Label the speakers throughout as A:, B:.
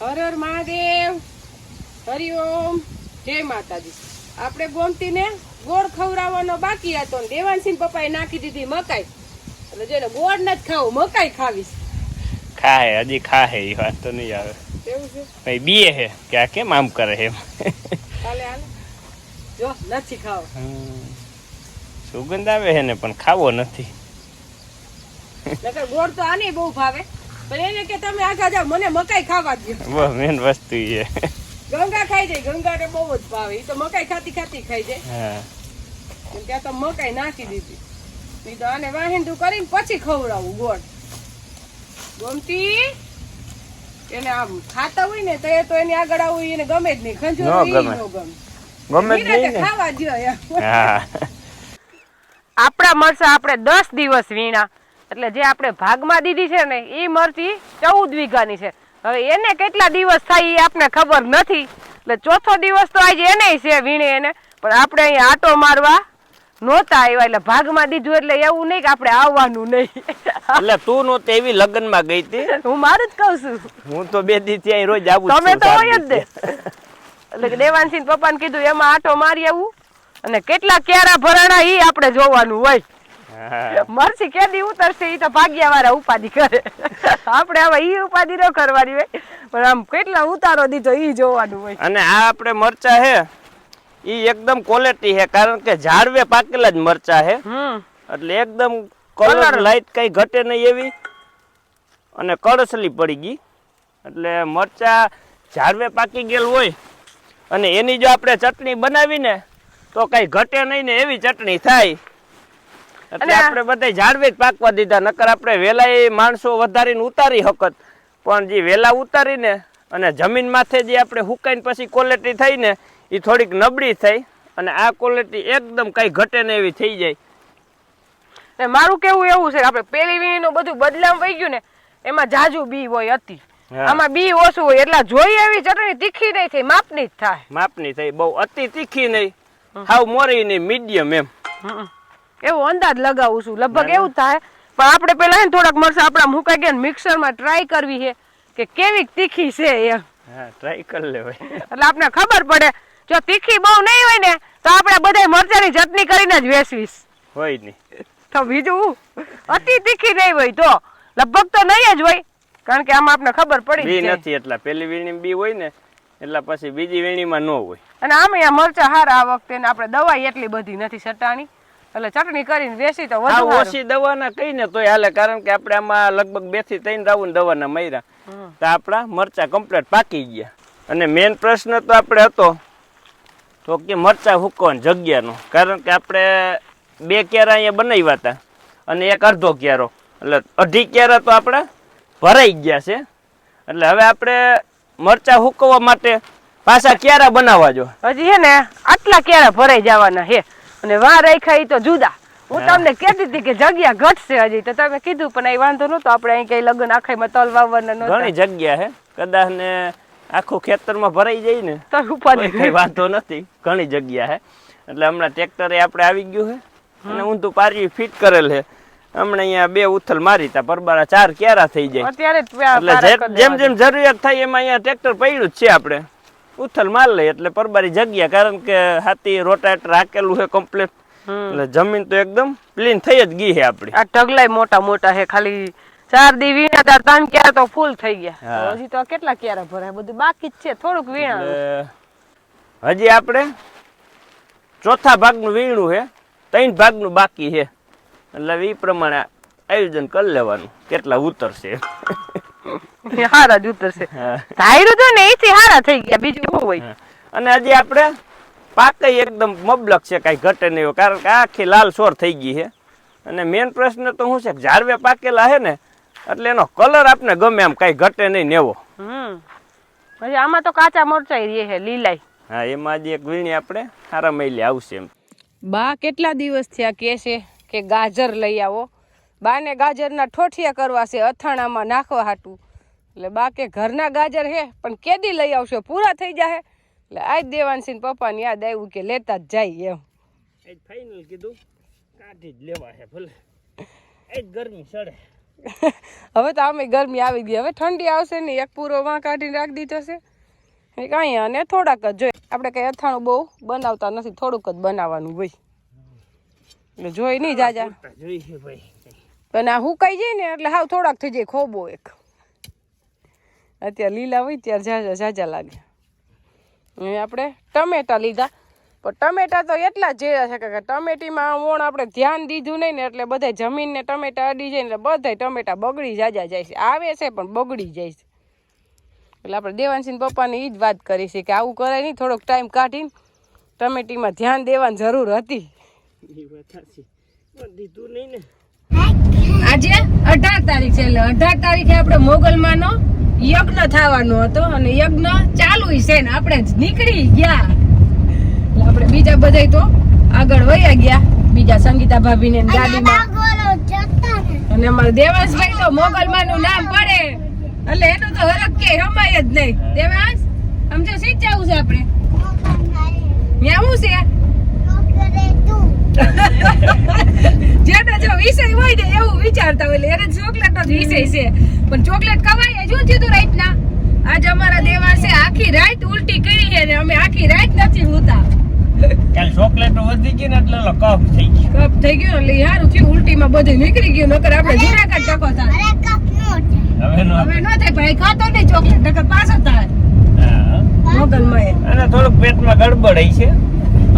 A: હર હર મહાદેવ. હરિઓમ જય માતાજી. આપણે ગોમતીને ગોળ ખવડાવવાનો બાકી હતો ને દેવાનસિંહ પપ્પાએ નાખી દીધી મકાઈ. એટલે જેને ગોળ નથી ખાવું મકાઈ ખાવીશ.
B: ખાહે હજી ખાહે એ વાત તો નહીં આવે.
A: એવું છે?
B: ભાઈ બીએ હે કે આ કેમ આમ કરે એમ
A: હાલે જો નથી ખાવ.
B: સુગંધ આવે હે ને પણ ખાવો નથી.
A: નકર ગોળ તો આને બહુ ભાવે. પણ એને કે તમે આગા જાઓ મને મકાઈ ખાવા દો
B: બહુ મેન વસ્તુ છે.
A: ગંગા ખાઈ જાય ગંગાને બહુ જ ભાવે. એ તો મકાઈ ખાતી ખાતી ખાઈ જાય. ત્યાં તો મકાઈ નાખી દીધી. નહીં તો આને વાહિંદુ કરીને પછી ખવડાવું ગોળ. ગમતી એને આમ ખાતા હોય ને તો એ તો એની આગળ આવું એને ગમે જ નહીં. ખંજોર
B: ગમે.
A: ગમે.
B: જ નહીં
A: ખાવા.
B: હા.
A: આપણા મરચા આપણે દસ દિવસ વીણા. એટલે જે આપણે ભાગમાં દીધી છે ને એ મરચી ચૌદ વીઘાની છે. હવે એને કેટલા દિવસ થાય એ આપણે ખબર નથી. એટલે ચોથો દિવસ તો આજે એને છે વીણે એને. પણ આપણે અહીંયા આટો મારવા નહોતા આવ્યા એટલે ભાગમાં દીધું એટલે એવું નહીં કે આપણે આવવાનું નહીં.
B: એટલે તું નો એવી લગ્નમાં ગઈ હતી?
A: હું મારું જ કહું છું.
B: હું તો બે દી ત્યાં રોજ આવું
A: તમે તો હોય જ દે એટલે દેવાનસિંહ પપ્પાને કીધું એમાં આટો મારી આવું. અને કેટલા કેરા ભરાણા એ આપણે જોવાનું હોય. મરસી કેદી ઉતરશે એ તો ભાગ્યા વાળા ઉપાધિ કરે. આપણે હવે ઈ ઉપાધિ ન કરવાની હોય. પણ આમ કેટલા ઉતારો દીધો ઈ જોવાનું હોય.
B: અને આ આપણે મરચા હે ઈ એકદમ ક્વોલિટી હે કારણ કે ઝાડવે પાકેલા જ મરચા હે. એટલે એકદમ કલર લાઈટ કઈ ઘટે નહીં એવી. અને કળસલી પડી ગઈ. એટલે મરચા ઝાડવે પાકી ગયેલ હોય. અને એની જો આપણે ચટણી બનાવીને તો કઈ ઘટે નહીં ને એવી ચટણી થાય. એટલે આપણે બધા ઝાડવે જ પાકવા દીધા નકર આપણે વેલા એ માણસો વધારીને ઉતારી હકત. પણ જે વેલા ઉતારીને અને જમીન માથે જે આપણે હુકાઈને પછી ક્વોલિટી થઈ ને એ થોડીક નબળી થઈ અને આ ક્વોલિટી એકદમ કઈ ઘટે ને એવી થઈ જાય.
A: ને મારું કેવું એવું છે આપણે પેલી વીણીનું બધું બદલામ વહી ગયું ને એમાં જાજુ બી હોય હતી. આમાં બી ઓછું હોય એટલે જોઈએ એવી ચટણી તીખી નહીં થઈ માપની જ થાય.
B: માપની થઈ બહુ અતિ તીખી નહીં. હાવ મોરી નહીં મીડિયમ એમ.
A: એવો અંદાજ લગાવું છું. લગભગ એવું થાય. પણ આપણે પેલા થોડાક મરસા આપણા મુકાઈ ગયા મિક્સરમાં ટ્રાય કરવી છે કે કેવી તીખી છે એમ
B: ટ્રાય કરી લેવાય
A: એટલે આપણે ખબર પડે જો તીખી બહુ નહીં હોય ને તો આપણે બધા મરચાની ચટણી કરીને જ વેચવીશ.
B: હોય નહીં.
A: તો બીજું અતિ તીખી નહીં હોય તો. લગભગ તો નહીં જ હોય. કારણ કે આમાં આપણે ખબર પડી
B: બી નથી એટલા. પેલી વીણી બી હોય ને એટલા પછી બીજી વીણીમાં ન હોય.
A: અને આમે આ મરચા હારા આ વખતે આપણે દવાઈ એટલી બધી નથી સટાણી એટલે ચટણી કરીને વેચી તો વધુ
B: ઓછી દવાના કહીને તો હાલે કારણ કે આપણે આમાં લગભગ બેથી ત્રણ રાઉન્ડ દવાના મર્યા. તો આપણા મરચા કમ્પ્લીટ પાકી ગયા. અને મેઇન પ્રશ્ન તો આપણે હતો તો કે મરચા હુકવાની જગ્યાનો. કારણ કે આપણે બે કેરા અહીંયા બનાવ્યા હતા અને એક અડધો કેરો. એટલે અઢી કેરા તો આપણા ભરાઈ ગયા છે. એટલે હવે આપણે મરચા હુકવવા માટે પાછા ક્યારા બનાવવા જો.
A: હજી હે ને આટલા કેરા ભરાઈ જવાના હે. અને વા રાખ્યા એ તો જુદા. હું તમને કહેતી હતી કે જગ્યા ઘટશે હજી. તો તમે કીધું પણ એ વાંધો નતો આપણે અહીં કઈ લગ્ન આખાઈમાં તલ વાવવાના
B: ઘણી જગ્યા હે. કદાચ ને આખું ખેતરમાં ભરાઈ જાય ને
A: તો ઉપાધિ
B: કઈ વાંધો નથી. ઘણી જગ્યા હે. એટલે હમણાં ટ્રેક્ટરે આપણે આવી ગયું હે. અને ઊંધું પારી ફિટ કરેલ છે હમણાં અહીંયા બે ઉથલ મારી તા. પરબારા ચાર ક્યારા થઈ જાય.
A: અત્યારે
B: એટલે જેમ જેમ જરૂરિયાત થાય એમાં અહીંયા ટ્રેક્ટર પડ્યું જ છે આપણે. ઉથલ માલ લઈએ એટલે પરબારી જગ્યા કારણ કે હાથી રોટાટ રાખેલું છે કમ્પ્લીટ એટલે જમીન તો એકદમ ક્લીન થઈ જ ગઈ છે આપડી.
A: આ ઢગલાય મોટા મોટા છે ખાલી ચાર દી વીણા તા ત્રણ ક્યારે તો ફૂલ થઈ ગયા. હજી તો કેટલા ક્યારે ભરાય? બધું બાકી જ છે થોડુંક વીણા
B: હજી આપણે ચોથા ભાગનું વીણું છે ત્રણ ભાગનું બાકી છે. એટલે એ પ્રમાણે આયોજન કરી લેવાનું કેટલા ઉતરશે.
A: હારા જ ઉતરશે. ધાર્યું તો ને એથી હારા થઈ ગયા બીજું શું હોય?
B: અને હજી આપણે પાકય એકદમ મબલક છે કાંઈ ઘટે નહીં કારણ કે આખી લાલ સોર થઈ ગઈ છે. અને મેન પ્રશ્ન તો શું છે કે ઝાડવે પાકેલા છે ને એટલે એનો કલર આપને ગમે એમ કાંઈ ઘટે નહીં નેવો
A: હમ. પછી આમાં તો કાચા મરચાઈ રહે છે લીલાઈ
B: હા એમાં જે એક વીણી આપણે સારા મહિલે આવશે એમ.
A: બા કેટલા દિવસ થયા કે છે કે ગાજર લઈ આવો? બાને ગાજરના ઠોઠિયા કરવા છે અથાણામાં નાખવા હાટું. એટલે બા કે ઘરના ગાજર હે પણ કેદી લઈ આવશો? પૂરા થઈ જાય એટલે આજ દેવાનસિંહ પપ્પાને યાદ આવ્યું કે લેતા જ જાય એમ.
B: ફાઇનલ કીધું કાઢી જ લેવા છે ભલે. ગરમી સડે
A: હવે તો આમે ગરમી આવી ગઈ. હવે ઠંડી આવશે ને એક પૂરો વાં કાઢીને રાખી દીધો છે એ કાંઈ અને થોડાક જ જોઈએ આપણે કંઈ અથાણું બહુ બનાવતા નથી થોડુંક જ બનાવવાનું ભાઈ એટલે જોઈ નહીં જાજા.
B: જોઈએ ભાઈ.
A: પણ આ હુકાઈ જઈએ ને એટલે હાવ થોડાક થઈ જાય ખોબો એક. અત્યારે લીલા હોય ત્યારે ઝાઝા ઝાઝા લાગે. હવે આપણે ટમેટા લીધા. પણ ટમેટા તો એટલા જ જેરા છે કે ટમેટીમાં વણ આપણે ધ્યાન દીધું નહીં ને એટલે બધા જમીનને ટમેટા અડી જાય એટલે બધા ટમેટા બગડી જાજા જાય છે. આવે છે પણ બગડી જાય છે. એટલે આપણે દેવાનસિંહ પપ્પાને એ જ વાત કરી છે કે આવું કરાય નહીં થોડોક ટાઈમ કાઢીને ટમેટીમાં ધ્યાન દેવાની જરૂર હતી.
B: એ વાત સાચી. પણ દીધું નહીં ને.
A: આજે અઢાર તારીખ છે એટલે અઢાર તારીખે આપણે મોગલમાંનો યજ્ઞ થવાનો હતો અને યજ્ઞ ચાલુ છે ને આપણે જ નીકળી ગયા. એટલે આપણે બીજા બધા તો આગળ વયા ગયા. બીજા સંગીતા ભાભી ને ગાડીમાં. અને અમારા દેવાંશભાઈ તો મોગલમાંનું નામ પડે. એટલે એનું તો હરક કે હમાય જ નહીં. દેવાંશ સમજો સીટ જવું છે આપણે? ત્યાં શું છે? જેને જો વિષય હોય ને એવું વિચારતા હોય એટલે એને ચોકલેટ જ વિષય છે. પણ ચોકલેટ કવાય શું થયું રાઈટ ના આજ અમારા દેવાસે આખી રાત ઉલટી કરી છે ને અમે આખી રાત નથી હોતા
B: કાલ ચોકલેટો વધી ગઈ ને એટલે કફ થઈ ગયો.
A: કપ થઈ ગયો એટલે સારું થયું ઉલટીમાં બધું નીકળી ગયું નકર આપણે જુનાગઢ ટકો થાય.
B: હવે નો
A: હવે ન થાય ભાઈ ખાતો નહીં ચોકલેટ નકર પાછો થાય.
B: હા.
A: મોગલમાં
B: અને થોડુંક પેટમાં ગડબડ છે.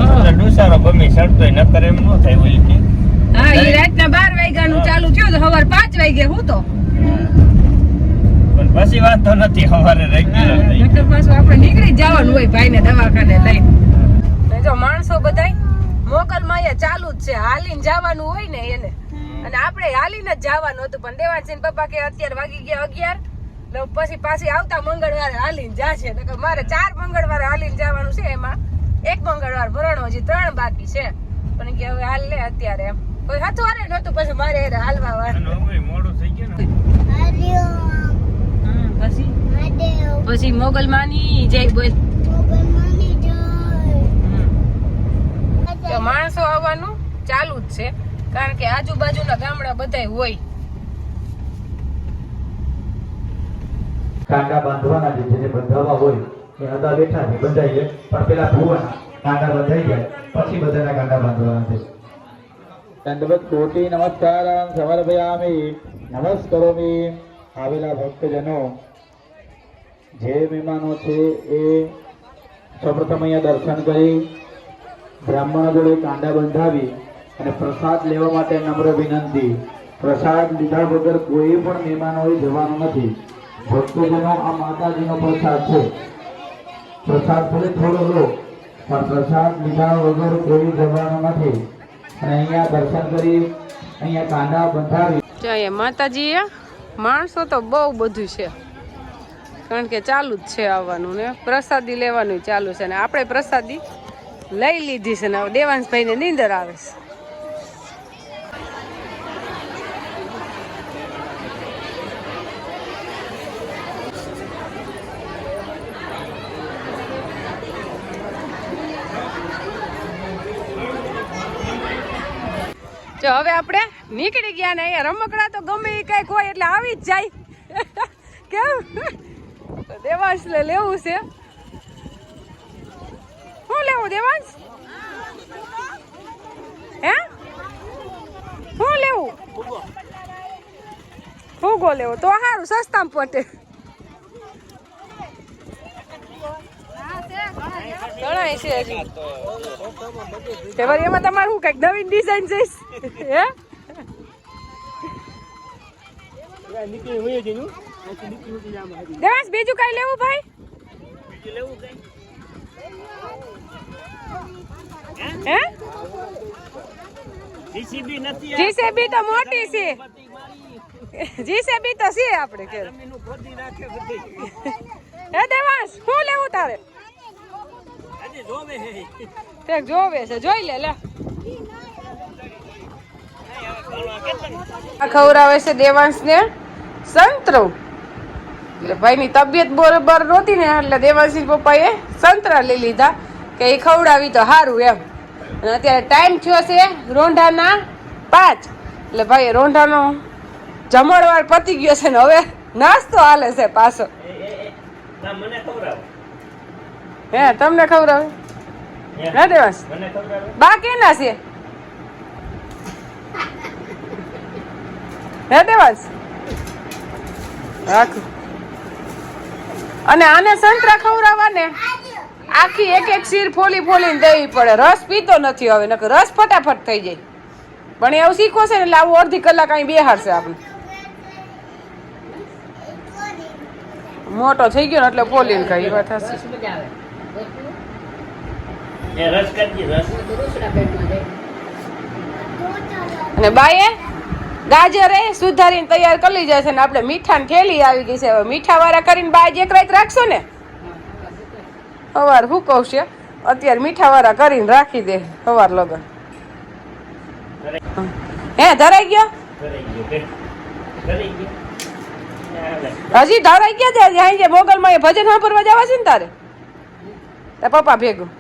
B: ડુસારો ગમે સડતોય નકર એમ ન થાય ઉલટી
A: હા એ રાતના બાર વાગ્યાનું ચાલુ થયું તો સવાર પાંચ વાગે હું તો.
B: પણ પછી વાંધો નથી સવારે રેગ્યુલર થઈ
A: નકર પાછું આપણે નીકળી જવાનું હોય ભાઈને દવાખાને લઈને. જો માણસો બધાય મોકલમાં અહીંયા ચાલુ જ છે. હાલીને જવાનું હોય ને એને. અને આપણે હાલીને જ જવાનું હતું. પણ દેવાનસિંહ પપ્પા કે અત્યારે વાગી ગયા અગિયાર. પછી પાછી આવતા મંગળવારે હાલીને જાશે. નકર મારે ચાર મંગળવારે હાલીને જવાનું છે એમાં. એક મંગળવાર ભરણો હજી ત્રણ બાકી છે. પણ કે હવે હાલ લે અત્યારે એમ. કોઈ હતું હારે નતું પછી મારે હાલવા
B: વાર. મોડું થઈ ગયું ને.
A: પછી? મોગલ માની જય બોલ. માણસો આવવાનું ચાલુ જ છે. કારણ કે આજુબાજુના ગામડા બધાય હોય.
C: કાંડા બાંધવાના જે જેને બંધાવા હોય. એ અદા બેઠા છે બંધાઈ જાય પણ પેલા ભુવન કાંડા બંધાઈ જાય પછી બધાના કાંડા બાંધવાના છે. દંડવત કોટી નમસ્કાર સમર્પયામી, નમસ્કરોમી, આવેલા ભક્તજનો. જે મહેમાનો છે એ સૌપ્રથમ અહીંયા દર્શન કરી, બ્રાહ્મણો જોડે કાંડા બંધાવી અને પ્રસાદ લેવા માટે નમ્ર વિનંતી. પ્રસાદ લીધા વગર કોઈ પણ મહેમાનોએ જવાનું નથી. ભક્તજનો, આ માતાજીનો પ્રસાદ છે. પ્રસાદ ભલે થોડો લો, પણ પ્રસાદ લીધા વગર કોઈ જવાનું નથી. અને અહીંયા દર્શન કરી, અહીંયા કાંડા બંધાવી.
A: જય માતાજી માણસો તો બહુ બધું છે. કારણ કે ચાલુ જ છે આવવાનું ને. પ્રસાદી લેવાનું ચાલુ છે ને. આપણે પ્રસાદી લઈ લીધી છે ને. દેવાંશભાઈ દેવાંશભાઈને નીંદર આવે છે. જો હવે આપણે નીકળી ગયા ને અહીંયા રમકડા તો ગમે એ કંઈક હોય એટલે આવી જ જાય. કેમ? દેવાંશ લેવું છે. શું લેવું, દેવાંશ? હે? શું લેવું? ફૂગો લેવો. તો સારું સસ્તામાં પટે એમાં તમારું શું કંઈક નવીન ડિઝાઇન જઈશ હે? બીજું કઈ લેવું ભાઈ? હે? તો મોટી છે. જીસીબી તો હે લેવું તારે?
B: હે
A: તે જોવે છે જોઈ લે લે. ખવડાવે છે દેવાંશ ને સંતરો. એટલે ભાઈની તબિયત બરોબર નહોતી ને એટલે દેવાંશી પપ્પાએ સંતરા લઈ લીધા કે એ ખવડાવી તો સારું એમ. અને અત્યારે ટાઈમ થયો છે રોંઢાના પાંચ. એટલે ભાઈએ રોંઢાનો જમણવાર પતી ગયો છે ને હવે નાસ્તો હાલે છે પાછો.
B: મને ખવડાવો.
A: હે તમને ખવડાવે હે.
B: દેવાસ
A: બા કેના છે. હે દેવાસ રાખ. અને આને સંતરા ખવડાવવા ને આખી એક એક શીર ફોલી ફોલીને દેવી પડે. રસ પીતો નથી હવે નકર રસ ફટાફટ થઈ જાય. પણ એવું શીખો છે ને એટલે આવું અડધી કલાક અહીં બેહાડશે આપણે. મોટો થઈ ગયો ને એટલે ફોલીને ખાઈ વાત હશે
B: એ રસ કરજી રસ.
A: અને બાએ ગાજર એ સુધારીને તૈયાર કરી લીધા છે ને આપણે મીઠાની થેલી આવી ગઈ છે. હવે મીઠા વાળા કરીને બાય એક રાત રાખશો ને? સવાર શું કહું છે અત્યારે મીઠા વાળા કરીને રાખી દે સવાર લગન. હે ધરાઈ ગયો. હજી ધરાઈ ગયા છે? મોગલમાં એ ભજન સાંભળવા જવા છે ને તારે? તાર પપ્પા ભેગું.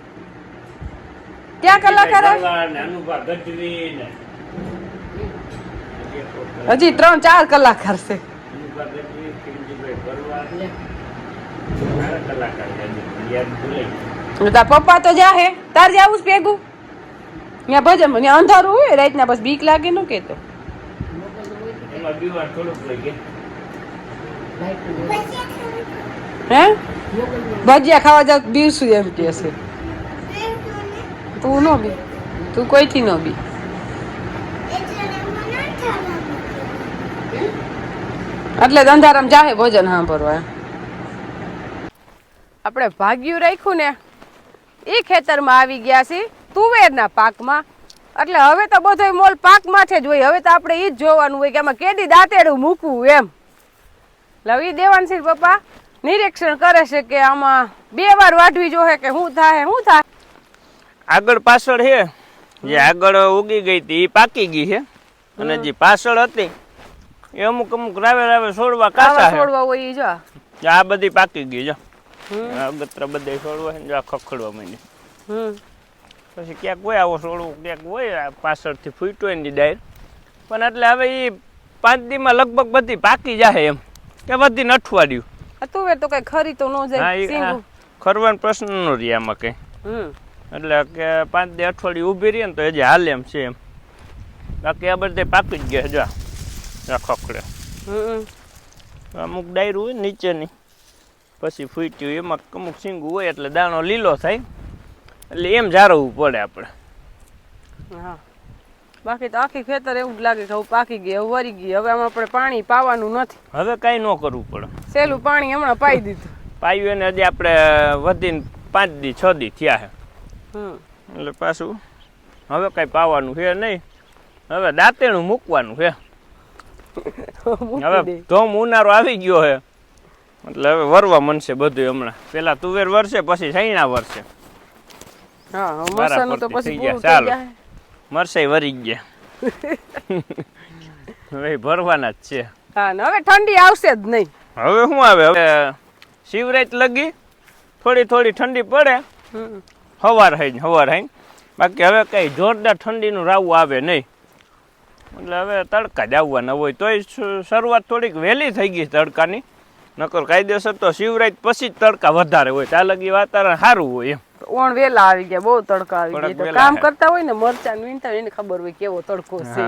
A: ક્યાં કલાકાર હજી ત્રણ, ચાર
B: ગયું.
A: અને તાર પપ્પા તો જાહે તાર જાવું છે ભેગું? ત્યાં ભજન, ત્યાં અંધારું હોય, રાતના બસ બીક લાગે, નું કેતો.
B: તો થોડુંક
A: હે? ભજીયા ખાવા જાવ બીવશું એમ કે છે. તું નો બી. તું કોઈથી નો બી? એટલે અંધારામ જાહે ભોજન સાંભળવા. આપણે ભાગ્યું રાખ્યું ને એ ખેતરમાં આવી ગયા છે તુવેરના પાકમાં. એટલે હવે તો બધો મોલ પાકમાં જ હોય, હવે તો આપણે એ જ જોવાનું હોય કે આમાં કેદી દાંતેડું મૂકવું એમ. લવી દેવાનસિંહ પપ્પા. નિરીક્ષણ કરે છે કે આમાં બે વાર વાઢવી જોહે કે શું થાય શું થાય
B: આગળ પાછળ છે જે આગળ ઉગી ગઈ હતી એ પાકી ગઈ છે અને જે પાછળ હતી એ અમુક અમુક રાવે રાવે છોડવા કાચા
A: છોડવા હોય ઈ જો.
B: આ બધી પાકી ગઈ જો.
A: હમ.
B: અગત્ર બધે છોડવા છે જો આ ખખડવા માંડી
A: હમ.
B: પછી ક્યાંક હોય આવો છોડવું ક્યાંક હોય પાછળથી ફૂટ્યો એની ડાયર. પણ એટલે હવે એ પાંચ દીમાં લગભગ બધી પાકી જાય એમ. કે બધી નઠવાડ્યું.
A: તુવેર તો કઈ ખરી તો ન
B: હા
A: જાય
B: ખરવાનો પ્રશ્ન નો રહે આમાં કઈ.
A: હમ.
B: એટલે કે પાંચ દે અઠવાડિયું ઊભી રહી ને તો હજી હાલ એમ છે એમ. બાકી આ બધે પાકી જ ગયા જો આ. ખખડે
A: હમ.
B: અમુક ડાયરું હોય નીચેની. પછી ફૂટ્યું એમાં અમુક સિંગું હોય એટલે દાણો લીલો થાય. એટલે એમ જાળવવું પડે આપણે.
A: હા. બાકી તો આખી ખેતર એવું જ લાગે કે હવે પાકી ગઈ હવે વરી ગઈ. હવે આમાં આપણે પાણી પાવાનું નથી.
B: હવે કાંઈ ન કરવું પડે.
A: સેલું પાણી હમણાં પાઈ દીધું.
B: પાયું એને હજી આપણે વધીને પાંચ દી છ દી થયા છે. એટલે પાછું હવે કાંઈ પાવાનું છે નહીં. હવે દાંતેણું મૂકવાનું છે. હવે ધોમ ઉનાળો આવી ગયો છે. એટલે હવે વરવા મનશે બધું હમણાં. પેલા તુવેર વરસે પછી સૈણા વરસે.
A: હા
B: ચાલો. મરસાઈ વરી ગયા. હવે ભરવાના જ છે.
A: હા હવે ઠંડી આવશે જ નહીં.
B: હવે શું આવે? હવે શિવરાત લગી થોડી થોડી ઠંડી પડે. હવાર હઈ હવાર હઈ બાકી હવે કઈ જોરદાર ઠંડીનું રાવું આવે નહીં. એટલે હવે તડકા જ આવવાના હોય. તોય શરૂઆત થોડીક વહેલી થઈ ગઈ તડકાની. નકર કાયદેસર તો શિવરાત પછી જ તડકા વધારે હોય. ત્યાં લગી વાતાવરણ સારું હોય એમ.
A: ઓણ વેલા આવી ગયા બહુ તડકા આવી ગયા. કામ કરતા હોય ને મરચા વીણતા એને ખબર હોય કેવો તડકો છે.